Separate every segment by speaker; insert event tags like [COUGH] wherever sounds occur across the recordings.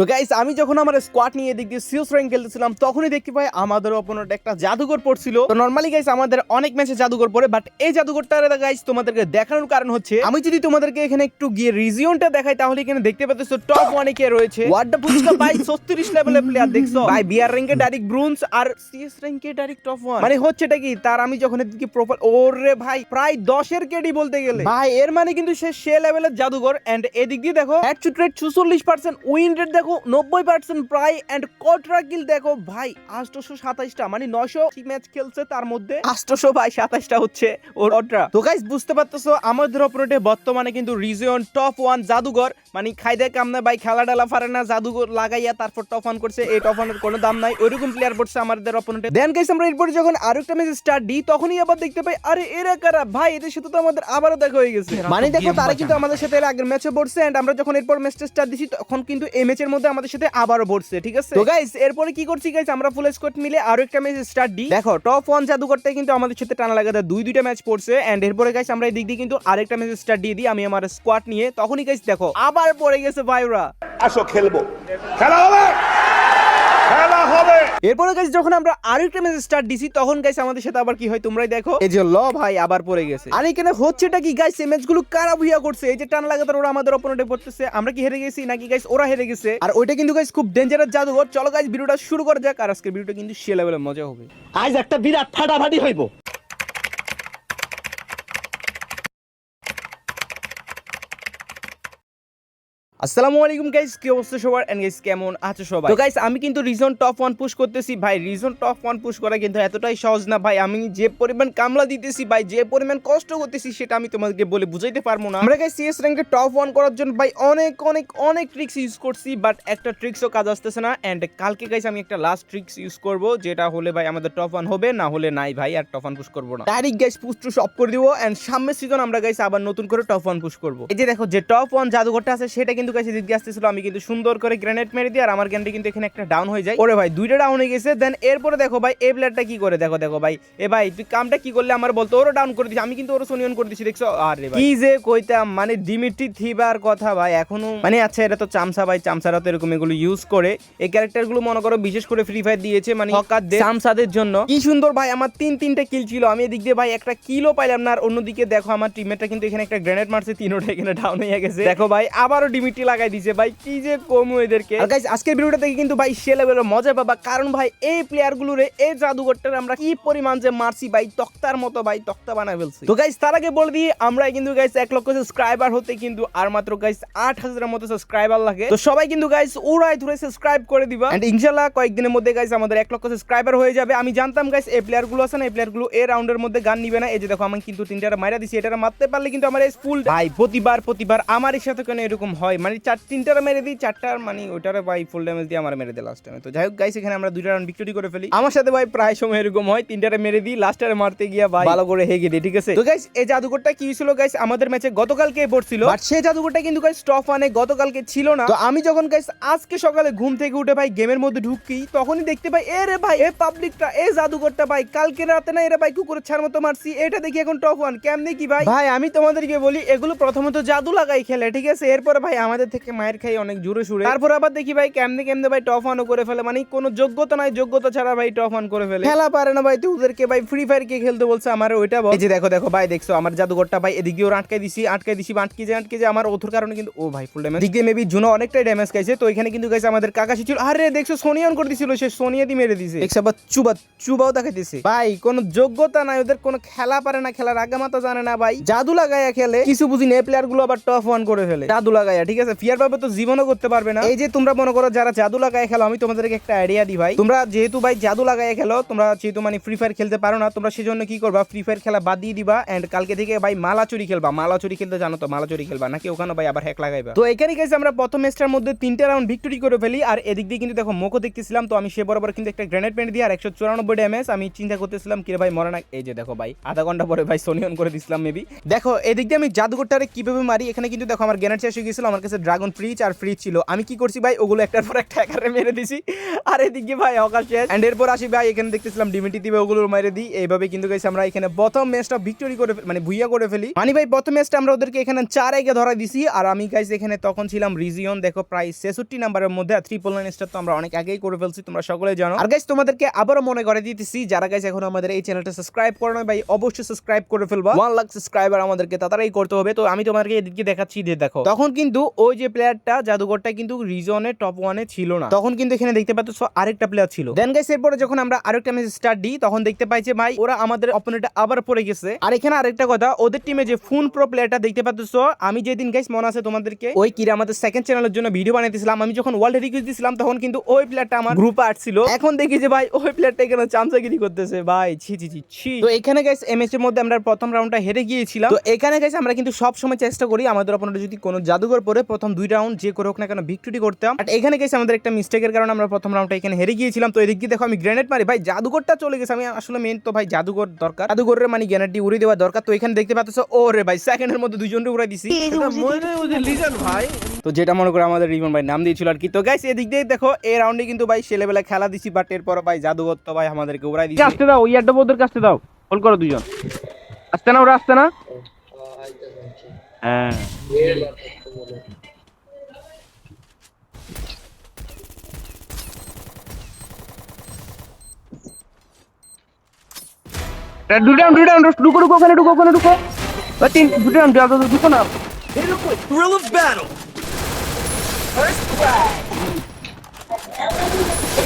Speaker 1: তো গাইস আমি যখন আমার স্কোয়াড নিয়ে এদিক দিয়ে সিওস র্যাঙ্ক খেলতেছিলাম তখনই দেখতে পাই আমাদের অপোনেন্ট একটা জাদুঘর পড়ছিল। তো নর্মালি গাইস আমাদের অনেক ম্যাচে জাদুঘর পড়ে বাট এই জাদুঘরটা গাইস তোমাদেরকে দেখানোর কারণ হচ্ছে আমি যদি তোমাদেরকে এখানে একটু গিয়ে রিজিয়নটা দেখাই তাহলে এখানে দেখতে পাচ্ছ টপ ওয়ানে কে রয়েছে। ওয়ার্ডটা ফুচকা [LAUGHS] ভাই 36 লেভেলের প্লেয়ার দেখছ? ভাই বিআর র্যাঙ্কে ডাইরেক্ট ব্রোঞ্জ আর সিএস র্যাঙ্কে ডাইরেক্ট টপ ওয়ান মানে হচ্ছেটা কি তার আমি যখন এদিকে প্রোফাইল ওরে ভাই প্রায় 10 এর কেডি বলতে গেলে। ভাই এর মানে কিন্তু সে সে লেভেলের জাদুঘর এন্ড এদিক দিয়ে দেখো অ্যাকচুয়াল রেট 46% উইন রেট দেখো 90% প্রায় এন্ড কটরা কিল দেখো ভাই 827টা মানে 900 ম্যাচ খেলছে তার মধ্যে। 800 ভাই 27টা হচ্ছে ওর অটরা তো গাইস বুঝতে পারতেছো আমাদের অপোনেন্টে বর্তমানে কিন্তু রিজিয়ন টপ ওয়ান জাদুঘর। মানে খাইদে কামনা ভাই খেলা টেলা পারে না জাদুঘর লাগাইয়া তারপর টপ অন করছে। এই টপ অনের কোনো দাম নাই ওইরকম প্লেয়ার পড়ছে আমাদের অপোনেন্টে দেন গাইস আমরা এরপরে যখন আরেকটা ম্যাচ স্টার্ট দিই তখনই আবার দেখতে পাই আরে এরা কারা? ভাই এদের সাথে তো আমাদের আবারও দেখা হয়ে গেছে। মানে দেখো তারা কিন্তু আমাদের সাথে আগের ম্যাচে পড়ছে এন্ড আমরা যখন এরপর ম্যাচটা স্টার্ট দিছি তখন কিন্তু এই ম্যাচের মধ্যে আমাদের সাথে আবারও ভরছে ঠিক আছে? তো গাইস এরপরে কি করছি গাইস আমরা ফুল স্কোয়াড মিলে আরও একটা ম্যাচ স্টার্ট দিই। দেখো টপ ওয়ান করতে কিন্তু আমাদের সাথে টানা লাগাতে দুই দুইটা ম্যাচ পড়ছে এন্ড এরপরে গাইস আমরা এই দিক দিয়ে কিন্তু আরেকটা ম্যাচ স্টার্ট দিয়ে দিই আমি আমার স্কোয়াড নিয়ে। তখনই গাইস দেখো আবার পড়ে গেছে ভাইরা
Speaker 2: আসো খেলব। খেলা হবে?
Speaker 1: এরপরে গাইস যখন আমরা আরেকটা ম্যাচ স্টার্ট দিছি, তখন গাইস আমাদের সাথে আবার কি হয় তোমরাই দেখো। এই যে ল ভাই আবার পড়ে গেছে। আর এখানে হচ্ছেটা কি গাইস এই গুলো কারা ভুইয়া করছে? এই যে টান লাগাতার ওরা আমাদের অপোনেন্টে পড়তেছে, আমরা কি হেরে গেছি নাকি গাইস ওরা হেরে গেছে? আর ওইটা কিন্তু গাইস খুব ডেঞ্জারাস জাদুঘর। চলো গাইস ভিডিওটা শুরু করা যাক। আর আজকের ভিডিওটা কিন্তু সে লেভেলের মজা হবে।
Speaker 3: আজ একটা বিরাট ফাটাফাটি হইব।
Speaker 1: আসসালামু আলাইকুম গাইস কি অবস্থা সবার? এন্ড গাইস কেমন আছো সবাই? তো গাইস আমি কিন্তু রিজন টপ ওয়ান পুশ করতেছি। ভাই রিজন টপ ওয়ান পুশ করা কিন্তু এতটাই সহজ না। ভাই, আমি যে পরিমাণ কামলা দিতেছি, ভাই, যে পরিমাণ কষ্ট করতেছি, সেটা আমি তোমাদেরকে বলে বুঝাইতে পারব না। আমরা গাইস সিএস র্যাঙ্কে টপ ওয়ান করার জন্য, ভাই, অনেক অনেক অনেক ট্রিক্স ইউজ করছি বাট একটা ট্রিক্সও কাজ আসতেছে না। এন্ড কালকে গাইস আমি একটা লাস্ট ট্রিক্স ইউজ করব, যেটা হলে, ভাই, আমাদের টপ ওয়ান হবে, না হলে নাই, ভাই, আর টপ ওয়ান পুশ করব না। ডাইরেক্ট গাইস পুশ টুস অফ করে দিব এন্ড সামনের সিজন আমরা গাইস আবার নতুন করে টপ ওয়ান পুশ করব। এই যে দেখো, যে টপ ওয়ান জাদুঘরটা আছে, সেটা কিন্তু গাইস এদিকে আসতেছিল আমি কিন্তু সুন্দর করে গ্রেনেড মেরে দিই আর আমার গ্যান্ডে কিন্তু এখানে একটা ডাউন হয়ে যায়। ওরে ভাই দুইটা ডাউন হয়ে গেছে দেন এরপরে দেখো ভাই এই প্লেয়ারটা কি করে? দেখো দেখো ভাই এ ভাই তুই কামটা কি করলে? আমার বলতো ওরও ডাউন করে দিছি আমি কিন্তু ওরও সোনিয়ন করে দিছি দেখছ? আরে ভাই। কি যে কইতাম মানে ডিমিট্রি থিবার কথা ভাই এখনও মানে আচ্ছা এটা তো চামসা ভাই চামসারা তো এরকম এগুলো ইউজ করে। এই ক্যারেক্টারগুলো মনে করো বিশেষ করে ফ্রি ফায়ার দিয়েছে মানে হকারদের চামসাদের জন্য। কি সুন্দর ভাই আমার তিন তিনটা কিল ছিল আমি এদিক দিয়ে ভাই একটা কিলও পাইলাম না আর অন্যদিকে দেখো আমার টিমমেটটা কিন্তু এখানে একটা গ্রেনেড মারছে তিনোটা এখানে ডাউন হয়ে গেছে। দেখো ভাই আবারও ডিমিট্রি লাগাই দিছে ভাই, কি যে কমু এদেরকে। গাইস আজকের ভিডিওটা দেখে কিন্তু ভাই সে লেভেলের মজা পাবা, কারণ ভাই এই প্লেয়ার গুলোরে, এই জাদুঘরটার আমরা কি পরিমাণ যে মারছি ভাই, তক্তার মতো ভাই, তক্তা বানায় ফেলছি। তো গাইস তার আগে বলে দিই আমরা কিন্তু গাইস এক লক্ষ সাবস্ক্রাইবার হতে কিন্তু আর মাত্র গাইস আট হাজারের মতো সাবস্ক্রাইবার লাগে। তো সবাই কিন্তু গাইস উড়াই ধরে সাবস্ক্রাইব করে দিবা। এন্ড ইনশাল্লাহ কয়েকদিনের মধ্যে গাইস আমাদের এক লক্ষ সাবস্ক্রাইবার হয়ে যাবে। আমি জানতাম গাইস এই প্লেয়ারগুলো আছে না, এই প্লেয়ারগুলো এই রাউন্ডের মধ্যে গান নিবে না। এই যে দেখো, আমি কিন্তু তিনটা মাইরা দিছি এটা মারতে পারলে কিন্তু আমার এই ফুল ভাই, প্রতিবার প্রতিবার আমার সাথে কেন এরকম হয়? মানে চার তিনটা মেরে দিই, চারটার মানে ওইটারে ভাই ফুল ড্যামেজ দিয়ে আমার মেরে দিই লাস্ট টাইমে তো যাই হোক গাইস এখানে আমরা দুইটা রাউন্ড ভিক্টরি করে ফেলি। আমার সাথে ভাই প্রায় সময় এরকম হয়, তিনটারে মেরে দিই লাস্টারে মারতে গিয়া ভাই ভালো করে হেগে দিই ঠিক আছে? তো গাইস এই জাদুঘরটা কি ছিল গাইস আমাদের ম্যাচে গতকালকে পড়ছিল বাট সেই জাদুঘরটা কিন্তু গাইস টপ ওয়ানে গতকালকে ছিল না। তো আমি যখন গাইস আজকে সকালে ঘুম থেকে উঠে ভাই গেমের মধ্যে ঢুকি, তখনই দেখতে পাই, এ রে ভাই, এ পাবলিকটা এ জাদুঘরটা ভাই, কালকে রাতে না এরা ভাই কুকুরের ছাড় মতো মারছি, এটা দেখি এখন টপ ওয়ান কেমনে কি ভাই? ভাই, আমি তোমাদেরকে বলি, এগুলো প্রথমত জাদু লাগাই খেলে, ঠিক আছে? এরপরে ভাই আমাদের থেকে মায়ের খাই অনেক জোরে সুরে। তারপর আবার দেখি ভাই কেমনে কেমনে ভাই টপ অনও করে ফেলে। মানে কোনো যোগ্যতা নাই যোগ্যতা ছাড়া ভাই টপ অন করে ফেলে। খেলা পারে না ভাই তুই ওদেরকে ভাই ফ্রি ফায়ার কে খেলতে বলছে আমার ওইটা বল। এই যে দেখো দেখো ভাই দেখছ আমার জাদুঘরটা ভাই এদিকে ওর আটকে দিছি আটকে দিছি আটকে যে আটকে যে আমার ওথর কারণে কিন্তু ও ভাই ফুল ড্যামেজ দিকে মেবি জুনো অনেকটাই ড্যামেজ খাইছে তো এখানে কিন্তু গাইছে আমাদের কাকাশি ছিল। আরে দেখছ সোনিয়ন করে দিছিল সে সোনিয়া দি মেরে দিছে। দেখছ আবার চুবা চুবাও দেখাইতেছে। ভাই কোনো যোগ্যতা নাই ওদের কোনো খেলা পারে না খেলার আগামাতা জানে না ভাই। জাদু লাগাইয়া খেলে। কিছু বুঝি না প্লেয়ারগুলো আবার টপ ওয়ান করে ফেলে। জাদু লাগাইয়া ঠিক আছে? ফিয়ার পাবে তো জীবনও করতে পারবে না। এই যে তোমরা মনে করো যারা জাদু লাগায় খেলো, আমি তোমাদেরকে একটা আইডিয়া দিই ভাই। তোমরা যেহেতু ভাই জাদু লাগায় খেলো, তোমরা যেহেতু মানে ফ্রি ফায়ার খেলতে পারো না, তোমরা সেজন্য কি করবা? ফ্রি ফায়ার খেলা বাদ দিয়ে দিবা এন্ড কালকে থেকে ভাই মালা চুরি খেলবা। মালা চুরি খেলতে জানো তো মালা চুরি খেলবা। নাকি ওখানে ভাই আবার হ্যাক লাগাইবা? তো এখানে গেছে আমরা প্রথম ম্যাচটার মধ্যে তিনটা রাউন্ড ভিক্টরি করে ফেলি। আর এদিক দিয়ে কিন্তু দেখো মুখও দেখতেছিলাম, তো আমি সে বরাবর কিন্তু একটা গ্রেনেড পেন্ট দিয়ে আর একশো চুরানব্বই ড্যামেজ আমি চিন্তা করতেছিলাম, কিরে ভাই, মরে না। এই যে দেখো ভাই, আধা ঘণ্টা পরে ভাই সোনিয়ন করে দিছিলাম মেবি দেখো, এদিক দিয়ে আমি জাদুঘরটারে কীভাবে মারি, এখানে কিন্তু দেখো আমার গ্রেনেড শেষ হয়ে গেছিল, আমার কাছে ড্রাগন ফ্রিজ আর ফ্রিজ ছিল। আমি কি করছি ভাই? ওগুলো একটার পর একটা একারে মেরে দিছি। আর এদিকে ভাই, অকাশ শেষ। এন্ড এরপর আসি ভাই, এখানে দেখতেছিলাম ডিমিটি দিবে ওগুলো মেরে দিই। এইভাবে কিন্তু গাইছে আমরা এখানে প্রথম ম্যাচটা ভিক্টোরি করে মানে ভুইয়া করে ফেলি। মানে ভাই, প্রথম ম্যাচটা আমরা ওদেরকে এখানে চার এগে ধরা দিছি। আর আমি গাইস এখানে তখন ছিলাম রিজিয়ন দেখো প্রায় ছেষট্টি নাম্বারের মধ্যে। ট্রিপল নাইন স্টার তো আমরা অনেক আগেই করে ফেলছি, তোমরা সকলে জানো। আর গাইস তোমাদেরকে আবারও মনে করে দিতেছি, যারা গাইস এখন আমাদের এই চ্যানেলটা সাবস্ক্রাইব করো না ভাই, অবশ্যই সাবস্ক্রাইব করে ফেলবা। ওয়ান লাখ সাবস্ক্রাইবার আমাদেরকে তাড়াতাড়ি করতে হবে। তো আমি তোমাদেরকে এদিকে দেখাচ্ছি, যে দেখো। তখন কিন্তু ওই যে প্লেয়ারটা জাদুঘরটা কিন্তু রিজনে টপ ওয়ানে ছিল না। তখন কিন্তু এখানে দেখতে পাচ্ছ আরেকটা প্লেয়ার ছিল। দেন গাইস এরপরে যখন আমরা আরেকটা ম্যাচ স্টার্ট দিই, তখন দেখতে পাই যে ভাই, ওরা আমাদের অপোনেন্ট আবার পড়ে গেছে। আর এখানে আরেকটা কথা, ওদের টিমে যে ফুন প্রো প্লেয়ারটা দেখতে পাচ্ছ, আমি যেদিন গাইস মনে আছে তোমাদেরকে, ওই কিরা আমাদের সেকেন্ড চ্যানেলের জন্য ভিডিও বানাইতেছিলাম। আমি যখন ওয়ার্ল্ড রিকুইজ দিছিলাম, তখন কিন্তু ওই প্লেয়ারটা আমার গ্রুপে আসছিল এখন দেখি যে ভাই, ওই প্লেয়ারটা এখানে চামচাগিরি করতেছে। ভাই, ছি ছি ছি ছি। তো এখানে গাইস এমএস এর মধ্যে আমরা প্রথম রাউন্ডটা হেরে গিয়েছিলাম। তো এখানে গাইস আমরা কিন্তু সব সময় চেষ্টা করি আমাদের অপোনেন্ট যদি কোনো জাদুঘর পরে প্রথম দুই রাউন্ড যে করে হোক না কেন ভিক্টরি করতাম। বাট এখানে গেছে আমাদের একটা মিস্টেকের কারণে আমরা প্রথম রাউন্ডটা এখানে হেরে গিয়েছিলাম। তো এদিক দিয়ে দেখো আমি গ্রেনেড মারি। ভাই জাদুঘরটা চলে গেছে। আমি আসলে মেন তো ভাই জাদুঘর দরকার। জাদুঘরের মানে গ্রেনেডটি উড়ে দেওয়া দরকার। তো এখানে দেখতে পাচ্ছ ও রে ভাই সেকেন্ডের মধ্যে দুইজনকে উড়াই দিছি। তো যেটা মনে করে আমাদের রিমন ভাই নাম দিয়েছিল আর কি। তো গাইস এদিক দিয়ে দেখো এই রাউন্ডে কিন্তু ভাই ছেলেবেলা খেলা দিছি বাট এরপর ভাই জাদুঘর তো ভাই আমাদেরকে উড়াই দিছি।
Speaker 4: আসতে দাও ওই একটা বৌদ্ধের কাছতে দাও। হোল করো দুজন। আসতে না ওরা আসতে না? হ্যাঁ। দুটো রাউন্ড দুটো রাউন্ড ঢুকো ঢুকো ওখানে ঢুকো ওখানে ঢুকো ওই তিন দুটো রাউন্ড ঢুকো না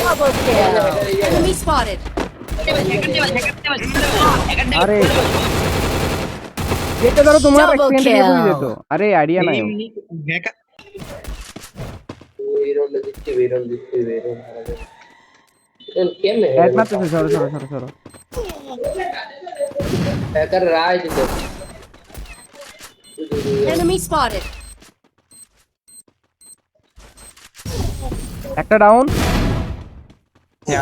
Speaker 5: Double kill. Enemy spotted.
Speaker 4: আরে যেটা ধরো তোমার
Speaker 5: kill.
Speaker 4: হয়ে যেত আরে আইডিয়া নাই এক মাত্র সরো সরো সরো সরো
Speaker 5: Enemy spotted.
Speaker 4: একটা ডাউন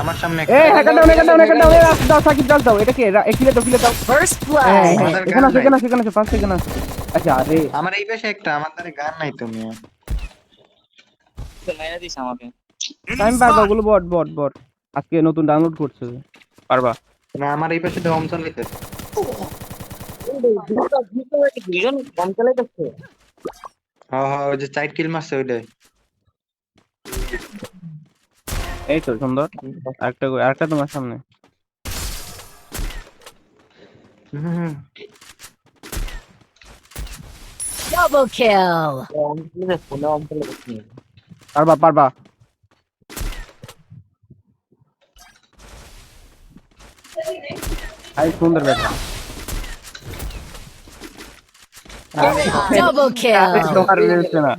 Speaker 6: আমার সামনে
Speaker 4: এ hacker down hacker down hacker down দাও সাকিব দাও দাও। এটা কি? একিলে দাও কিলে দাও।
Speaker 5: First
Speaker 4: এখানে আছে এখানে আছে এখানে আছে ফার্স্ট এখানে আছে আচ্ছা আরে।
Speaker 6: আমার এই পাশে একটা আমার দ্বারা গান নাই তুমি
Speaker 4: টাইম পারবা ওগুলো বট বট বট। আজকে নতুন ডাউনলোড করছে। পারবা।
Speaker 6: না আমার এই পাশে হ্যাঁ হ্যাঁ ওই যে চাইট কিল মারছে ওইটাই।
Speaker 4: এই তো সুন্দর। আরেকটা আরেকটা তোমার সামনে।
Speaker 5: Double kill.
Speaker 4: পারবা পারবা। আই সুন্দর ব্যাটা
Speaker 5: Double kill.
Speaker 4: তোমার হচ্ছে না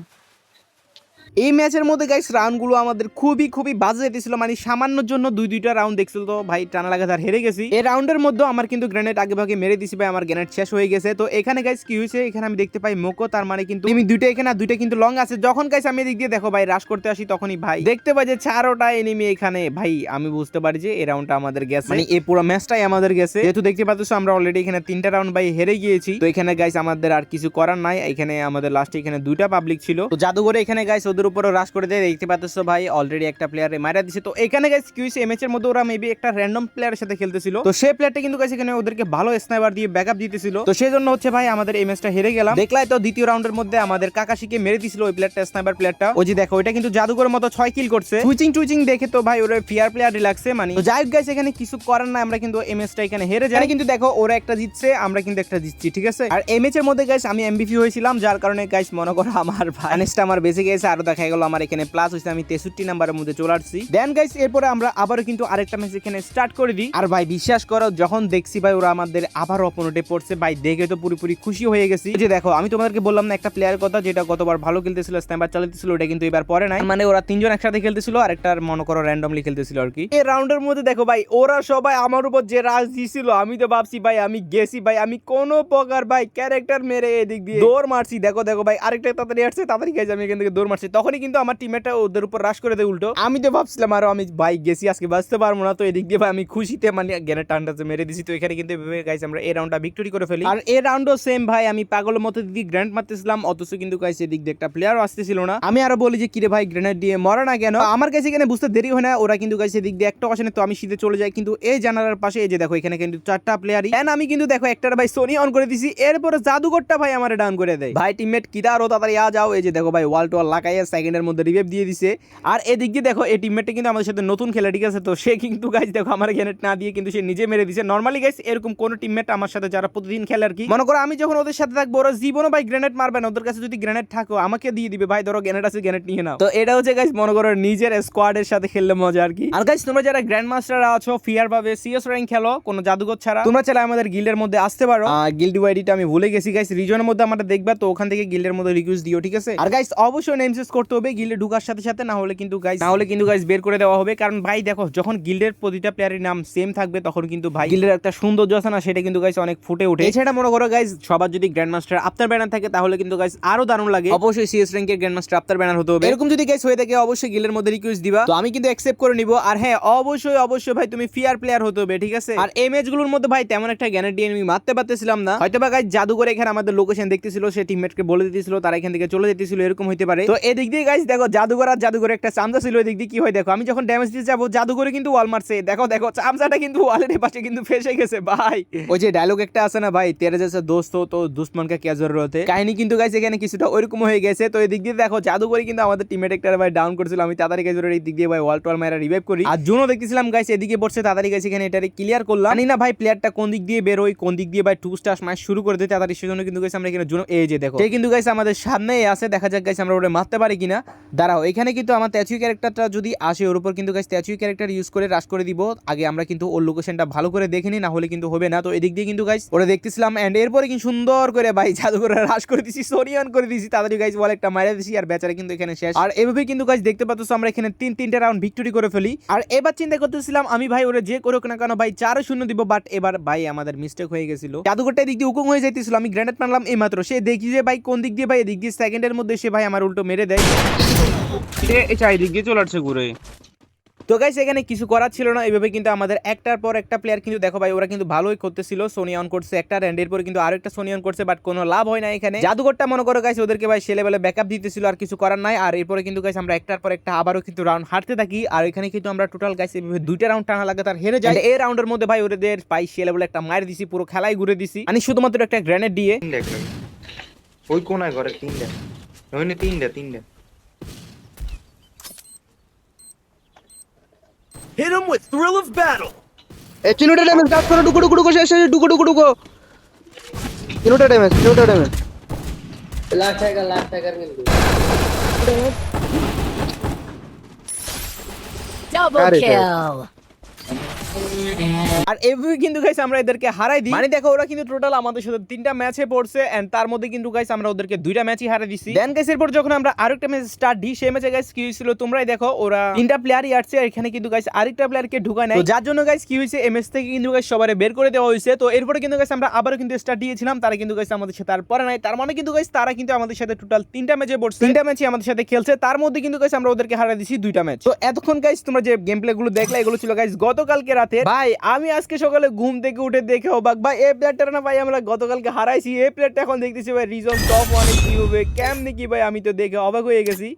Speaker 1: এই ম্যাচের মধ্যে গাইস রাউন্ডগুলো আমাদের খুবই খুবই বাজে যেতেছিল মানে সামান্যর জন্য দুই, দুইটা রাউন্ড দেখছিল তো। ভাই, টানা লাগা আর হেরে গেছি। এই রাউন্ডের মধ্যে আমার কিন্তু গ্রেনেড আগে ভাগে মেরে দিছি, ভাই। আমার গ্রেনেড শেষ হয়ে গেছে। তো এখানে গাইস কি হয়েছে? এখানে আমি দেখতে পাই মোকো, তার মানে কিন্তু আমি দুইটা এখানে আর দুইটা কিন্তু লং আছে। যখন গাইস আমি এদিক দিয়ে দেখো, ভাই রাশ করতে আসি, তখনই ভাই দেখতে পাই যে চারোটা এনিমি এখানে। ভাই, আমি বুঝতে পারি যে এই রাউন্ডটা আমাদের গেছে। মানে এই পুরো ম্যাচটাই আমাদের গেছে। যেহেতু দেখতে পাচ্ছ, আমরা অলরেডি এখানে তিনটা রাউন্ড ভাই, হেরে গিয়েছি। তো এখানে গাইস আমাদের আর কিছু করার নাই। এখানে আমাদের লাস্টে এখানে দুইটা পাবলিক ছিল। তো জাদুঘরে এখানে গাইস ওদের উপরে রাশ করে দেয়। দেখতে পাচ্ছ ভাই অলরেডি একটা প্লেয়ারে মারা দিছে। তো এখানে গাইস কি হয়েছে এমএচ এর মধ্যে ওরা মেবি একটা র্যান্ডম প্লেয়ারের সাথে খেলতেছিল। তো সেই প্লেয়ারটা কিন্তু গাইস এখানে ওদেরকে ভালো স্নাইপার দিয়ে ব্যাকআপ দিতেছিল। তো সেই জন্য হচ্ছে ভাই, আমাদের এই ম্যাচটা হেরে গেলাম। দেখলাই তো দ্বিতীয় রাউন্ডের মধ্যে আমাদের কাকাশিকে মেরে দিছিল ওই প্লেয়ারটা স্নাইপার প্লেয়ারটা ওই যে দেখো, ওইটা কিন্তু জাদুঘরের মতো ছয় কিল করছে। টুইচিং টুইচিং দেখে তো ভাই, ওরা ফিয়ার প্লেয়ার রিল্যাক্সে মানে যাই হোক গাইস এখানে কিছু করার না আমরা কিন্তু এই ম্যাচটা এখানে হেরে যাই। কিন্তু দেখো, ওরা একটা জিতছে, আমরা কিন্তু একটা জিতছি, ঠিক আছে? আর এই এর মধ্যে গাইস আমি এমবিপি হয়েছিলাম, যার কারণে গাইস মনে করো আমার ভাইনেসটা আমার বেঁচে গেছে, আরও দেখা গেল আমার এখানে প্লাস হয়েছে আমি তেষট্টি নাম্বারের মধ্যে চলে আসছি। দেন গাইস এরপরে আমরা আবারও কিন্তু আরেকটা ম্যাচ এখানে স্টার্ট করে দিই। আর ভাই, বিশ্বাস করো, যখন দেখছি ভাই ওরা আমাদের আবার অপোনেন্টে পড়ছে, ভাই, দেখে তো পুরোপুরি খুশি হয়ে গেছি। যে দেখো, আমি তোমাদেরকে বললাম না একটা প্লেয়ার কথা, যেটা গতবার ভালো খেলতেছিল, স্ট্যাম্পার চালাতেছিল, ওটা কিন্তু এবার পরে নাই। মানে ওরা তিনজন একসাথে খেলতেছিল, আর একটা মনে করো র্যান্ডমলি খেলতেছিল আর কি। এই রাউন্ডের মধ্যে দেখো ভাই, ওরা সবাই আমার উপর যে রাজ দিছিল, আমি তো ভাবছি ভাই, আমি গেছি ভাই, আমি কোনো প্রকার ভাই ক্যারেক্টার মেরে এদিক দিয়ে দৌড় মারছি। দেখো দেখো ভাই, আরেকটা তাড়াতাড়ি আসছে, তাড়াতাড়ি গেছে আমি এখান থেকে দৌড় মারছি। তখনই কিন্তু আমার টিমেটা ওদের উপর রাশ করে দেয় উল্টো। আমি তো ভাবছিলাম, আরও আমি বাইক গেছি, আজকে বাঁচতে পারব না। তো এদিক দিয়ে আমি খুশিতে মানে জ্ঞানের টানটাতে মেরে দিছি। তো এখানে কিন্তু গাইস আমরা এই রাউন্ডটা ভিক্টোরি করে ফেলি। আর এই রাউন্ডও সেম ভাই, আমি পাগলের মতো দিদি গ্র্যান্ড মারতেছিলাম, অথচ কিন্তু গাইস এদিক দিয়ে একটা প্লেয়ারও আসতেছিল না। আমি আরও বলি যে, কিরে ভাই গ্রেনেড দিয়ে মরে না কেন? আমার কাছে এখানে বুঝতে দেরি হয় না, ওরা কিন্তু গাইস এদিক দিয়ে একটা অসনে তো আমি শীতে চলে যাই। কিন্তু এই জানালার পাশে এই যে দেখো, এখানে কিন্তু চারটা প্লেয়ারই এন্ড আমি কিন্তু দেখো, একটার ভাই সোনি অন করে দিছি, এরপরে জাদুঘরটা ভাই আমার ডাউন করে দেয়। ভাই টিমমেট কিরা আরও তাড়াতাড়ি, আ যাও। এই যে দেখো ভাই ওয়াল টোয়াল লাগাইয়া সেকেন্ডের মধ্যে রিভাইভ দিয়ে দিছে। আর এদিক দিয়ে দেখো, এই টিমমেটটা কিন্তু আমাদের সাথে নতুন খেলে ঠিক আছে তো সে কিন্তু গাইজ দেখো, আমার গ্যানেট না দিয়ে কিন্তু সে নিজে মেরে দিছে। নর্মালি গাইজ এরকম কোন টিমমেট আমার সাথে যারা প্রতিদিন খেলে আর কি, মনে করো আমি যখন ওদের সাথে থাকব, ওরা জীবনও ভাই গ্রেনেড মারবে না। ওদের কাছে যদি গ্রেনেড থাকো, আমাকে দিয়ে দিবে। ভাই, ধরো গ্রেনেড আছে গ্রেনেড নিয়ে নাও। তো এটা হচ্ছে গাইজ মনে করো নিজের স্কোয়াডের সাথে খেললে মজা আর কি। আর গাইজ তোমরা যারা গ্র্যান্ড মাস্টার আছো ফিয়ার ভাবে সিএস র্যাঙ্ক খেলো, কোনো জাদুঘর ছাড়া। তোমরা চাইলে আমাদের গিল্ডের মধ্যে আসতে পারো। গিল্ড ওয়াইডিটা আমি ভুলে গেছি গাইজ রিজনের মধ্যে আমরা দেখবা, তো ওখান থেকে গিল্ডের মধ্যে রিকোয়েস্ট দিও, ঠিক আছে? আর গাইজ অবশ্যই নেম চেঞ্জ করতে হবে গিল্ডে ঢুকার সাথে সাথে না হলে কিন্তু গাইজ না হলে কিন্তু গাইজ বের করে দেওয়া হবে। কারণ ভাই দেখো যখন গিল্ডের প্রতিটা প্লেয়ারের নাম সেম থাকবে তখন কিন্তু ভাই গিল্ডের একটা সৌন্দর্য আছে না সেটা কিন্তু গাইজ অনেক ফুটে ওঠে। এছাড়া মনে করো গাইজ সবার যদি গ্র্যান্ড মাস্টার আপনার ব্যানার থাকে তাহলে কিন্তু গাইজ আরও দারুণ লাগে। অবশ্যই সিএস র্যাঙ্কের গ্র্যান্ড মাস্টার আপনার ব্যানার হতে হবে। এরকম যদি গাইজ হয়ে থাকে অবশ্যই গিল্ডের মধ্যে রিকোয়েস্ট দিবা। তো আমি কিন্তু অ্যাকসেপ্ট করে নিব। আর হ্যাঁ অবশ্যই অবশ্যই ভাই তুমি ফিয়ার প্লেয়ার হতে হবে ঠিক আছে? আর এই ম্যাচগুলোর মধ্যে ভাই তেমন একটা গ্যানার দিয়ে আমি মারতে পারতেছিলাম না। হয়তো বা গাইজ জাদু করে এখানে আমাদের লোকেশন দেখতেছিল সে টিমমেটকে বলে দিতেছিল তারা এখান থেকে চলে যেতেছিল এরকম হইতে পারে। তো এদিক দিয়ে গাইজ দেখো জাদুঘর আর জাদুঘর একটা চামচা ছিল এদিক দিয়ে কি হয় দেখো? আমি যখন ড্যামেজ দিতে যাব, জাদুঘরে কিন্তু ওয়াল মারছে দেখো দেখো, চামচাটা কিন্তু ওয়ালের পাশে কিন্তু ফেসে গেছে, ভাই। ওই যে ডায়লগ একটা আছে না ভাই, তেরে যাচ্ছে দোস্ত, তো দুশ্মনকে কে জরুরতে কাহিনী কিন্তু গাইছে এখানে কিছুটা ওইরকম হয়ে গেছে। তো এদিক দিয়ে দেখো, জাদুঘরে কিন্তু আমাদের টিমেট একটা ভাই ডাউন করেছিল, আমি তাড়াতাড়ি গাইছে এই দিক দিয়ে ভাই ওয়াল টোয়াল মারা রিভাইভ করি। আর জুনও দেখতেছিলাম গাইছে এদিকে পড়ছে, তাড়াতাড়ি গাইছে এখানে এটারে ক্লিয়ার করলাম। জানি না ভাই প্লেয়ারটা কোন দিক দিয়ে বেরোয়, কোন দিক দিয়ে ভাই টু স্টার ম্যাচ শুরু করে দিতে তাড়াতাড়ি সেজন্য কিন্তু গাইছে আমরা এখানে জুন এই যে দেখো। সে কিন্তু গাইছে আমাদের সামনেই আছে, দেখা যাক গাইছে আমরা ওটা মারতে পারি কিনা? দাঁড়াও, এখানে কিন্তু আমার ত্যাচুই ক্যারেক্টারটা যদি আসে, ওর উপর কিন্তু গাইছে ত্যাচুই ক্যারেক্টার ইউজ করে রাশ করে দিব। আগে আমরা কিন্তু ওর লোকেশনটা ভালো করে দেখে নিই, না হলে কিন্তু হবে না। তো এদিক দিয়ে কিন্তু গাইস ওরা দেখতেছিলাম এন্ড এরপরে কিন্তু সুন্দর করে ভাই জাদু করে রাশ করে দিছি সরিয়ান করে দিছি। তাড়াতাড়ি গাইস বলে একটা মারা দিছি আর বেচারা কিন্তু এখানে শেষ। আর এভাবে কিন্তু গাইস দেখতে পাচ্ছ আমরা এখানে তিন, তিনটা রাউন্ড ভিক্টরি করে ফেলি। আর এবার চিন্তা করতেছিলাম আমি ভাই ওরা যে করুক না কেন ভাই চারও শূন্য দিব বাট এবার ভাই আমাদের মিস্টেক হয়ে গেছিল। জাদুঘরটা এদিক দিয়ে উকুম হয়ে যাইতেছিল, আমি গ্রেনেড মারলাম এই মাত্র সে দেখি যে ভাই কোন দিক দিয়ে ভাই, এদিক দিয়ে সেকেন্ডের মধ্যে সে ভাই আমার উল্টো মেরে দেয়।
Speaker 4: চারিদিক চলে আসছে ঘুরে।
Speaker 1: তো গাইস এখানে কিছু করার ছিল না এইভাবে কিন্তু আমাদের একটার পর একটা প্লেয়ার কিন্তু দেখো ভাই ওরা কিন্তু ভালোই করতেছিল সোনি অন করছে একটা র্যান্ডের পরে কিন্তু আরও একটা সোনি অন করছে বাট কোনো লাভ হয় না এখানে। জাদুঘরটা মনে করো গাইস ওদেরকে ভাই সে লেভেলে ব্যাকআপ দিতেছিল আর কিছু করার নাই আর এরপরে কিন্তু গাইস আমরা একটার পর একটা আবারও কিন্তু রাউন্ড হারতে থাকি আর এখানে কিন্তু আমরা টোটাল গাইস এভাবে দুইটা রাউন্ড টানা লাগে তার হেরে যায় এই রাউন্ডের মধ্যে ভাই ওদের পাই সে লেভেলে একটা মার দিছি পুরো খেলাই ঘুরে দিছি। আমি শুধুমাত্র একটা গ্রেনেড দিয়ে
Speaker 6: ওই কোনায় ঘরে তিনটা। তিনটা তিনটা।
Speaker 2: Hit him with thrill of battle.
Speaker 4: এ চিনুটা ড্যামেজ কাজ করো ডুকো ডুকো ডুকো শেষ শেষ ডুকো ডুকো ডুকো চিনুটা damage চিনুটা damage
Speaker 5: Double
Speaker 4: Got it,
Speaker 5: kill.
Speaker 1: আর এভাবে কিন্তু গাইস আমরা এদেরকে হারাই দিই। মানে দেখো ওরা কিন্তু টোটাল আমাদের সাথে তিনটা ম্যাচে পড়ছে এন্ড তার মধ্যে কিন্তু গাইস আমরা ওদেরকে দুইটা ম্যাচই হারিয়ে দিছি। দেন গাইস এরপর যখন আমরা আরেকটা ম্যাচ স্টার্ট দিই সেই ম্যাচে গাইস কি হয়েছিল তোমরাই দেখো ওরা তিনটা প্লেয়ারই আসছে আর এখানে কিন্তু গাইস আরেকটা প্লেয়ারকে ঢুকায় নাই। তো যার জন্য গাইস কি হয়েছে এমএস থেকে কিন্তু গাইস সবারে বের করে দেওয়া হয়েছে। তো এরপরে কিন্তু গাইস আমরা আবারও কিন্তু স্টার্ট দিয়েছিলাম তারা কিন্তু গাইস আমাদের সাথে আর পরে নাই। তার মানে কিন্তু গাইস তারা কিন্তু আমাদের সাথে টোটাল তিনটা ম্যাচে পড়ছে। তিনটা ম্যাচই আমাদের সাথে খেলছে তার মধ্যে কিন্তু গাইস আমরা ওদেরকে হারিয়ে দিছি দুইটা ম্যাচ তো এতক্ষণ গাইস তোমরা যে গেম প্লে গুলো দেখলে এগুলো ছিল গাইস গতকালকে রাতে ভাই, আমি আজকে সকালে ঘুম থেকে উঠে দেখে অবাক। ভাই, এই প্লেয়ারটা না ভাই, আমরা গতকালকে হারাইছি। এই প্লেয়ারটা এখন দেখতেছি ভাই রিজন টপ অনেক কি হবে, কেমনে কি ভাই, আমি তো দেখে অবাক হয়ে গেছি।